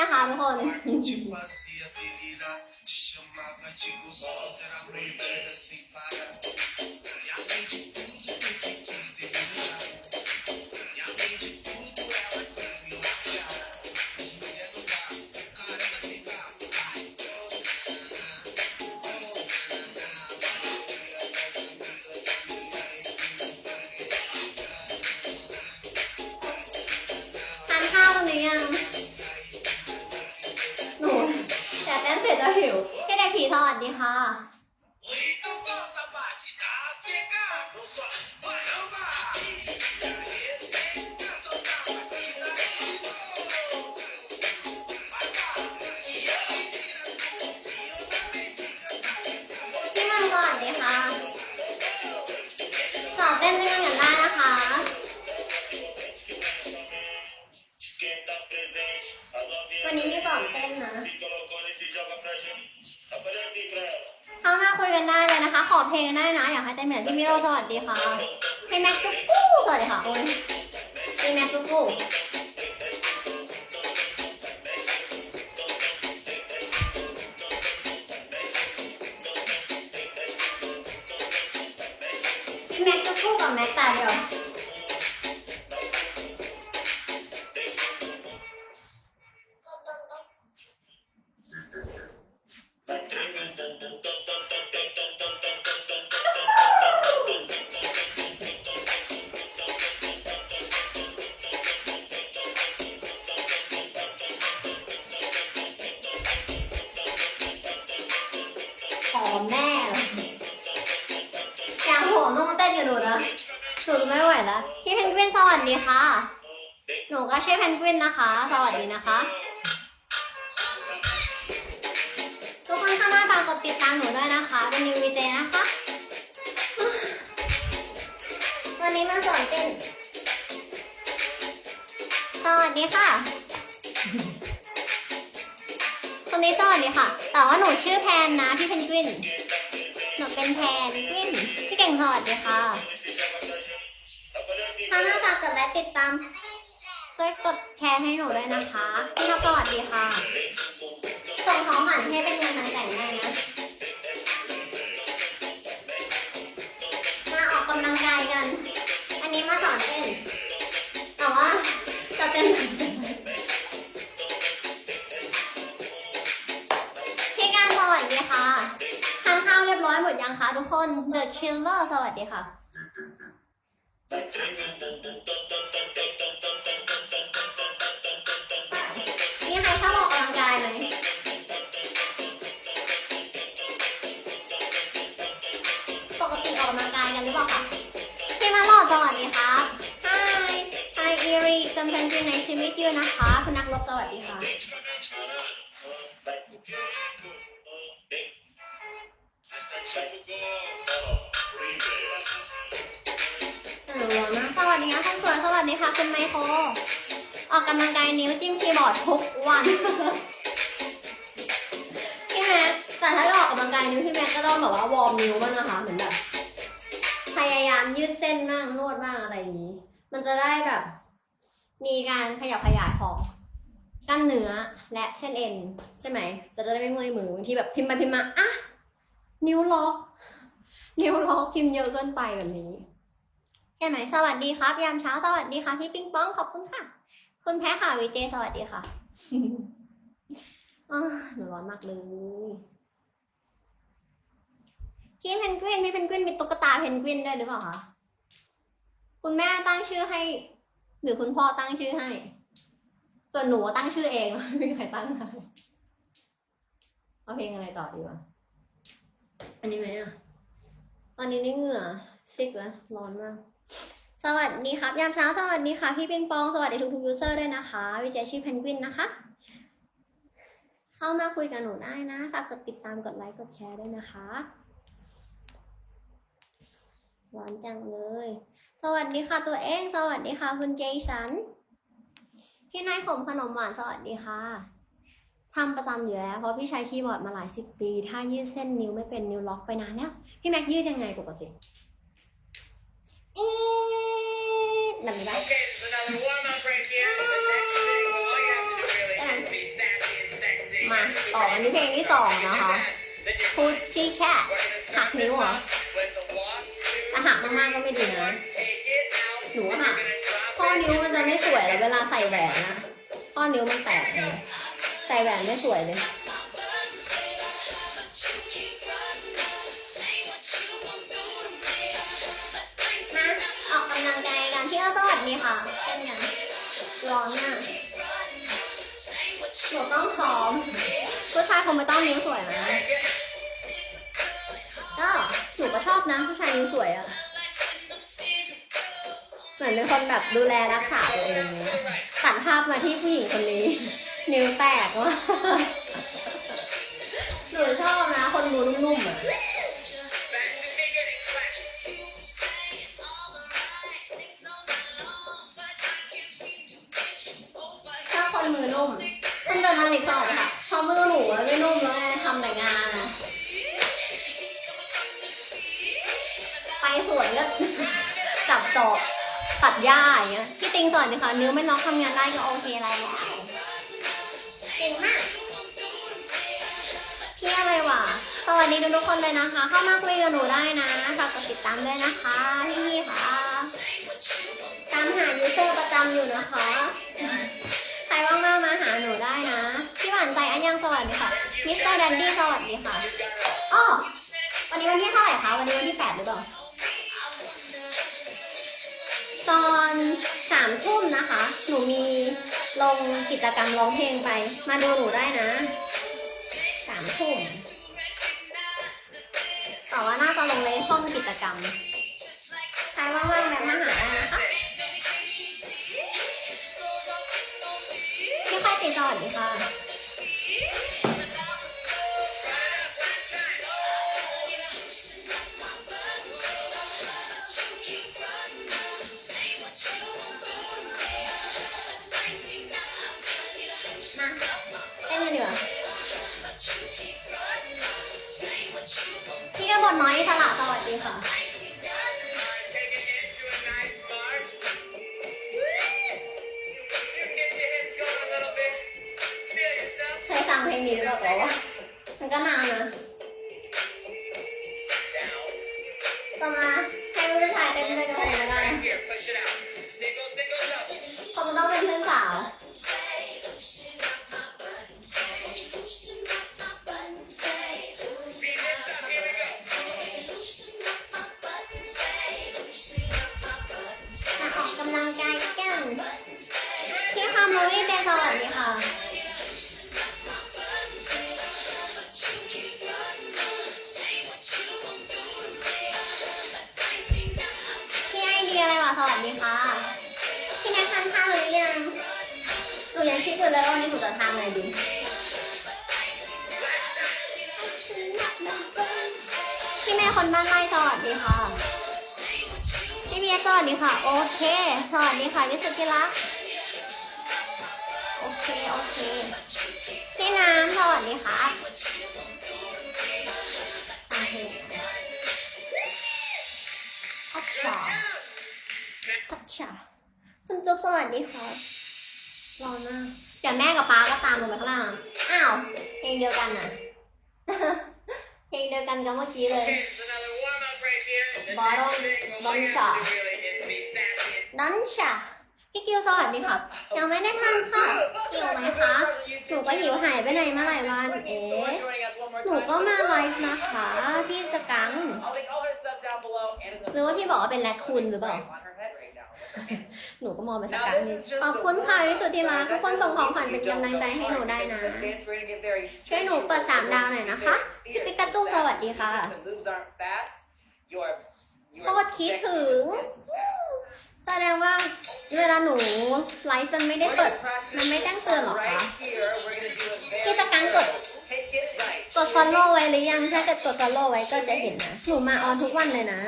นะคะทุกคน que te fazia delirar, เข้ามาคุยกันได้เลยนะคะ ขอเพลงได้นะ อยากให้เต้นเหมือนพี่มิโรสวัสดีค่ะพี่แม็กกุ๊กกู้สวัสดีค่ะพี่แม็กกุ๊กกู้ วินสวัสดีค่ะ หนูก็ชื่อเพนกวินนะคะ สวัสดีนะคะ ทุกคนเข้ามาฝากกดติดตามหนูด้วยนะคะ เป็นนิววีเจนะคะ วันนี้มาสอนเต้นสวัสดีค่ะ คนนี้สวัสดีค่ะ แต่ว่าหนูชื่อแพนนะพี่เพนกวิน หนูเป็นแพนกวินพี่เก่งสวัสดีค่ะถ้า หน้าฝากกดไลค์ติดตาม ช่วยกดแชร์ให้หนูด้วยนะคะพี่ท็อปสวัสดีค่ะ ส่งของขวัญให้เป็นเงินทางแต่งได้นะ มาออกกำลังกายกัน อันนี้มาสอนเต้นแต่ว่าจะเต้นพี่การสวัสดีค่ะทานข้าวเรียบร้อยหมดยังคะทุกคน The Killer สวัสดีค่ะมี Eri จำเป็นที่ในชีวิตยูนะคะคุณนักรบสวัสดีค่ะฮัลโหลนะสวัสดีค่ะคุณสวยสวัสดีค่ะคุณไมโครออกกำลังกายนิ้วจิ้มคีย์บอร์ดทุกวันพี่แม็กแต่ถ้าออกกำลังกายนิ้วพี่แม็กก็ต้องแบบว่าวอร์มนิ้วบ้างนะคะเหมือนแบบพยายามยืดเส้นบ้างนวดบ้างอะไรอย่างนี้ มันจะได้แบบ มีการขยับขยายของกล้ามเนื้อและเส้นเอ็นใช่ไหมจะได้ไม่เมื่อยมือบางทีแบบพิมพ์ไปพิมพ์มาอะนิ้วล็อก นิ้วล็อกพิมพ์เยอะเกินไปแบบนี้ใช่ไหมสวัสดีครับยามเช้าสวัสดีค่ะพี่ปิงป้องขอบคุณค่ะ คุณแพ้ค่ะวีเจสวัสดีค่ะอ้าวหนูร้อนมากเลยพี่เพนกวินพี่เพนกวินมีตุ๊กตาเพนกวินด้วยหรือเปล่าคะคุณแม่ตั้งชื่อให้ หรือคุณพ่อตั้งชื่อให้ ส่วนหนูตั้งชื่อเองไม่มีใครตั้งให้เอาเพลงอะไรต่อดีวะ อันนี้ไหมอะ ตอนนี้นี่เหงื่อซิกแล้วร้อนมาก สวัสดีครับยามเช้าสวัสดีค่ะ พี่ปิงปองสวัสดีทุกทุกยูเซอร์ด้วยนะคะ วิจัยชื่อเพนกวินนะคะ เข้ามาคุยกับหนูได้นะ ฝากกดติดตามกดไลค์กดแชร์ด้วยนะคะ ร้อนจังเลย สวัสดีค่ะตัวเอง สวัสดีค่ะ คุณเจสัน พี่นายขมขนมหวานสวัสดีค่ะทำประจำอยู่แล้ว เพราะพี่ใช้คีย์บอร์ดมาหลายสิบปี ถ้ายืดเส้นนิ้วไม่เป็นนิ้วล็อกไปนานแล้ว พี่แม็กยืดยังไงปกติอีดแบบนี้ได้ Okay, there's another warm up right here. The next thing, well, all you have to do really is be sad. มาต่อกันที่เพลงที่สองนะคะ Pussy Cat หักนิ้วเหรอ ใส่แหวนนะข้อนิ้วมันแตกเลยใส่แหวนไม่สวยเลยนะออกกำลังกายกันเที่ยวสวัสดีค่ะเช่นกันร้อนมากหนูต้องพร้อมผู้ชายคงไม่ต้องนิ้วสวยนะก็หนูก็ชอบนะผู้ชายนิ้วสวยอะ เหมือนเป็นคนแบบดูแลรักษาตัวเองเนี่ยตัดภาพมาที่ผู้หญิงคนนี้ นิ้วแตกว่าหนูชอบ ดีทุกคนเลยนะคะ เข้ามาคุยกับหนูได้นะฝากกดติดตามด้วยนะคะพี่ๆค่ะตามหายูเซอร์ประจำอยู่นะคะ ใครว่างๆมาหาหนูได้นะ พี่หวานใจอันยังสวัสดีค่ะ มิสเตอร์แดนดี้สวัสดีค่ะอ้อวันนี้วันที่เท่าไหร่คะ วันนี้วันที่แปดหรือเปล่า ตอนสามทุ่มนะคะ หนูมีลงกิจกรรมร้องเพลงไป มาดูหนูได้นะสามทุ่ม แต่ว่าน่าจะลงในห้องกิจกรรมใครว่างๆแบบมาหาได้นะคะพี่ค่อยติดต่อดีค่ะ เพลงนี้หรือเปล่าวะมันก็นานนะต่อมาให้ผู้ชายเต้นด้วยกันไม่ได้เพราะมันต้องเป็นเพื่อนสาวมาออกกำลังกายกันพี่คำโมวี่เจสวัสดี ยสวัสดีค่ะ โอเคสวัสดีค่ะวิสุทธิรักโอเค โอเคพี่น้ำสวัสดีค่ะโอเคพัชชาพัชชาคุณจุ๊บสวัสดีค่ะรอมาเดี๋ยวแม่กับป้าก็ตามลงไปข้างล่าง อ้าวเพลงเดียวกันน่ะเพลงเดียวกันกับเมื่อกี้เลย Bottom Don't Shop ดันชาพี่คิวสวัสดีค่ะ ยังไม่ได้ทานข้าวหิวไหมคะ หนูก็หิวหายไปไหนมาหลายวัน เอ๊ะ หนูก็มาไลฟ์นะคะพี่สกังหรือว่าพี่บอกว่าเป็นแรคคูนหรือเปล่า หนูก็มองไปสกังนี่ขอบคุณค่ะวิสุทธิรักษ์ทุกคนส่งของขวัญเป็นกำลังใจให้หนูได้นะ ช่วยหนูเปิดสามดาวหน่อยนะคะพี่ปิกาจูสวัสดีค่ะ โคตรคิดถึง แสดงว่าเวลาหนูไลฟ์มันไม่ได้เปิด มันไม่แจ้งเตือนเหรอคะพี่สกังกดกด follow ไว้หรือยัง ถ้าเกิดกด follow ไว้ก็จะเห็นนะ หนูมาออนทุกวันเลยนะ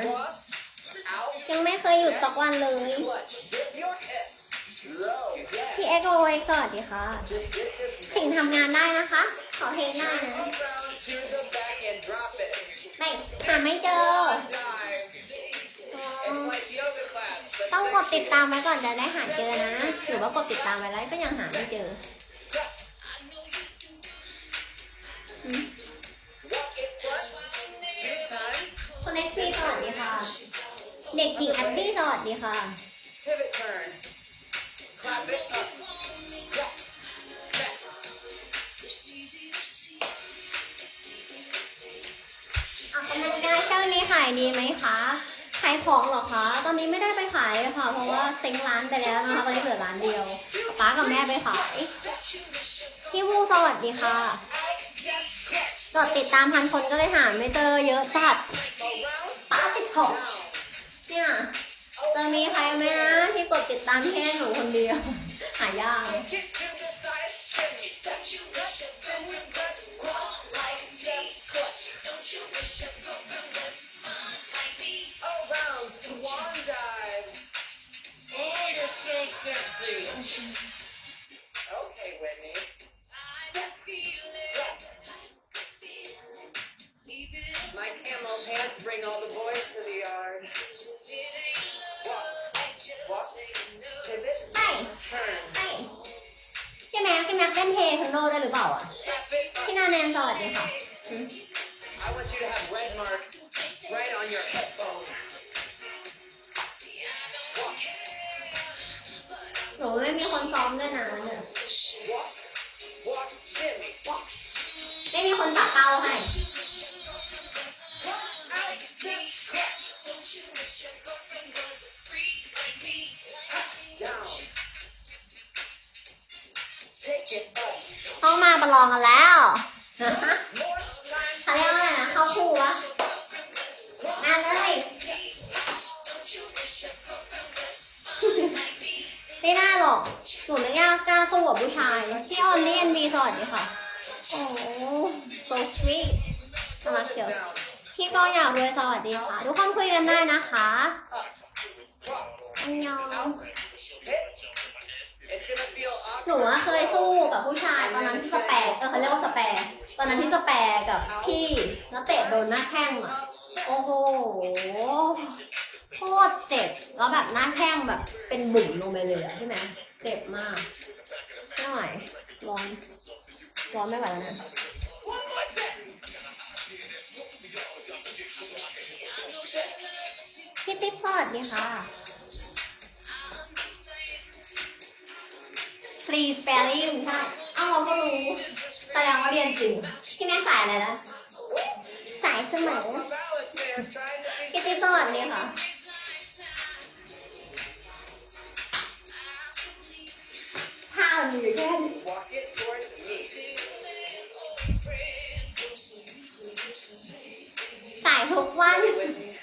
ยังไม่เคยหยุดสักวันเลย พี่เอ็กโอเอ็กสวัสดีค่ะสิงทำงานได้นะคะ ขอเพลงได้นะไม่หาไม่เจออ๋อ ต้องกดติดตามไว้ก่อนจะได้หาเจอนะหรือว่ากดติดตามไว้แล้วก็ยังหาไม่เจอคุณเล็กซี่สวัสดีค่ะ เด็กหญิงแอปปี้สวัสดีค่ะ ออกกำลังกายช่วงนี้หายดีไหมคะ ขายของเหรอคะ ตอนนี้ไม่ได้ไปขายเลยค่ะ เพราะว่าเซ็งร้านไปแล้วนะคะตอนนี้เหลือร้านเดียวป้ากับแม่ไปขาย พี่วูสวัสดีค่ะกดติดตามพันคนก็เลยหาไม่เจอเยอะจัดป้าติดหกเนี่ยจะมีใครไหมนะที่กดติดตามแค่หนูคนเดียว หายาก me? Around. Swan dive. Oh, you're so sexy. Okay, Whitney. My camo pants bring all the boys to the yard. Walk. Walk. Pivot. ใช่ Turn. ใช่พี่แม็กพี่แม็กเล่นเทควันโดได้หรือเปล่าอ่ะ Clap it up. พี่นาแนนสวัสดีค่ะ I want you to have red marks right on your hip bone. หนูไม่มีคนซ้อมด้วยนะเนี่ยไม่มีคนตักเป้าให้เข้ามาประลองกันแล้ว ไม่ได้หรอกหนูไม่กล้ากล้าสู้กับผู้ชายพี่ออนนี่เอ็นดีสวัสดีค่ะ โอ้ so sweet น่ารักเชียวพี่ก็อยากรวยสวัสดีค่ะ ทุกคนคุยกันได้นะคะอันยองหนูเคยสู้กับผู้ชายตอนนั้นที่สแปรเออเขาเรียกว่าสแปรตอนนั้นที่สแปรกับพี่แล้วเตะโดนหน้าแข้งอะ โอ้โห โคตรเจ็บ แล้วแบบหน้าแข้งแบบเป็นบุ๋มลงไปเลยอะใช่ไหมเจ็บมากไม่ไหวร้อนร้อนไม่ไหวแล้วนะพี่ติ๊บสวัสดีค่ะฟรีสเปลลิ่งใช่เอ้าเราก็รู้แสดงว่าเรียนจริงพี่แม่สายอะไรนะ สายเสมอพี่ติ๊บสวัสดีค่ะ Anne one.